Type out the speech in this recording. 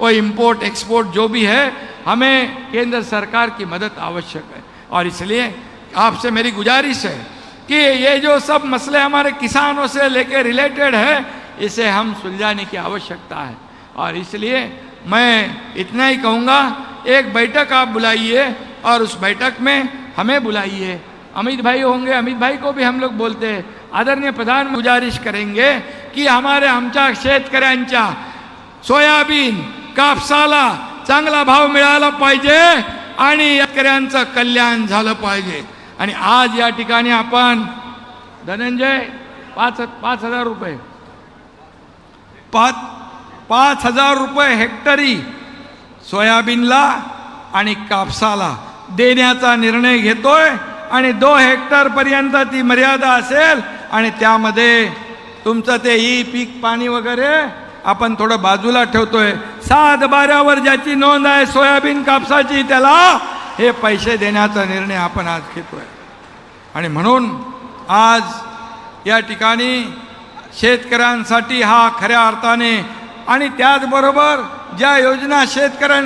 वो import export जो भी है, हमें केंद्र सरकार की मदद आवश्यक है। और इसलिए आपसे मेरी गुजारिश है कि ये जो सब मसले हमारे किसानों से लेके रिलेटेड है, इसे हम सुलझाने की आवश्यकता है। और इसलिए मैं इतना ही कहूँगा, एक बैठक आप बुलाइए और उस बैठक में हमें बुलाइए। अमित भाई होंगे, अमित भाई को भी हम लोग बोलते हैं। आदरणीय प्रधान, गुजारिश करेंगे की हमारे आमच्या शेतकऱ्यांच्या सोयाबीन कापसाला चांगला भाव मिळाला पाहिजे आणि शेतकऱ्यांचं कल्याण झालं पाहिजे. आणि आज या ठिकाणी आपण धनंजय पाच पाच हजार रुपये. पाच पाच हजार रुपये हेक्टरी सोयाबीनला आणि कापसाला देण्याचा निर्णय घेतोय आणि दो हेक्टर पर्यंत ती मर्यादा असेल आणि त्यामध्ये तुमचं ते ई पीक पाणी वगैरे आपण थोडं बाजूला ठेवतोय. सात बाऱ्यावर ज्याची नोंद आहे सोयाबीन कापसाची त्याला हे पैसे देण्याचा निर्णय आपण आज घेतोय. आणि म्हणून आज या ठिकाणी शेतकऱ्यांसाठी हा खऱ्या अर्थाने आणि त्याचबरोबर ज्या योजना शेतकऱ्यां